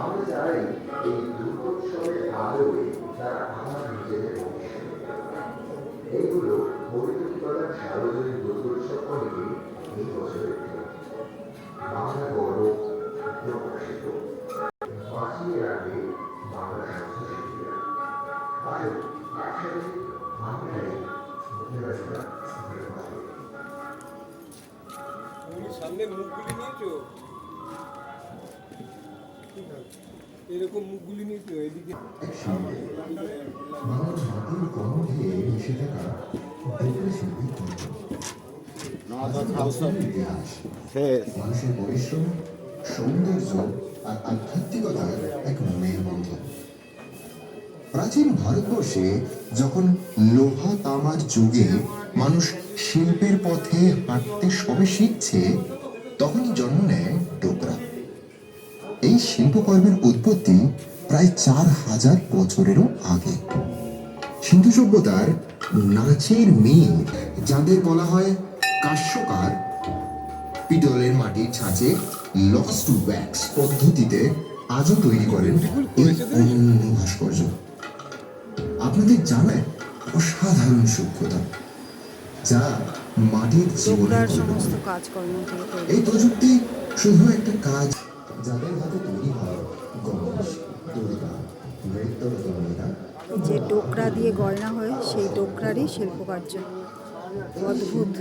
আমরা চাই এই দুর্গোৎসবের আলোয় এইগুলো বৈদিকতার সার্বজনীন দুর্গোৎসব কমিটি এই বছরের বাংলা গৌরব সামনে মুখগুলি এরকম মুখগুলি এদিকে? মানুষের পরিশ্রম সৌন্দর্য আর আধ্যাত্মিকতার এক মেলবন্ধন প্রাচীন ভারতবর্ষে যখন লোহা তামার যুগে মানুষ শিল্পের পথে হাঁটতে সবে শিখছে, তখনই জন্ম নেয় ডোকরা। এই শিল্পকর্মের উৎপত্তি প্রায় চার হাজার বছরেরও আগে। সিন্ধু সভ্যতার নাচের মেয়ে যাদের বলা হয় কাশ্যকার, পিতলের মাটির ছাঁচে লস্ট ওয়্যাক্স পদ্ধতিতে আজও তৈরি করেন এই অনন্য ভাস্কর্য। আপনাদের জানায় অসাধারণ সূক্ষ্মতা যা মাটির জীবনের সমস্ত কাজ কাজকর্ম এই প্রযুক্তি শুধু একটা কাজ যাদের হাতে তৈরি হয় গণেশ দুর্গা নৃত্যরতনীরা যে টোকরা দিয়ে গয়না হয় সেই টোকরারই শিল্পকার্য। অদ্ভুত।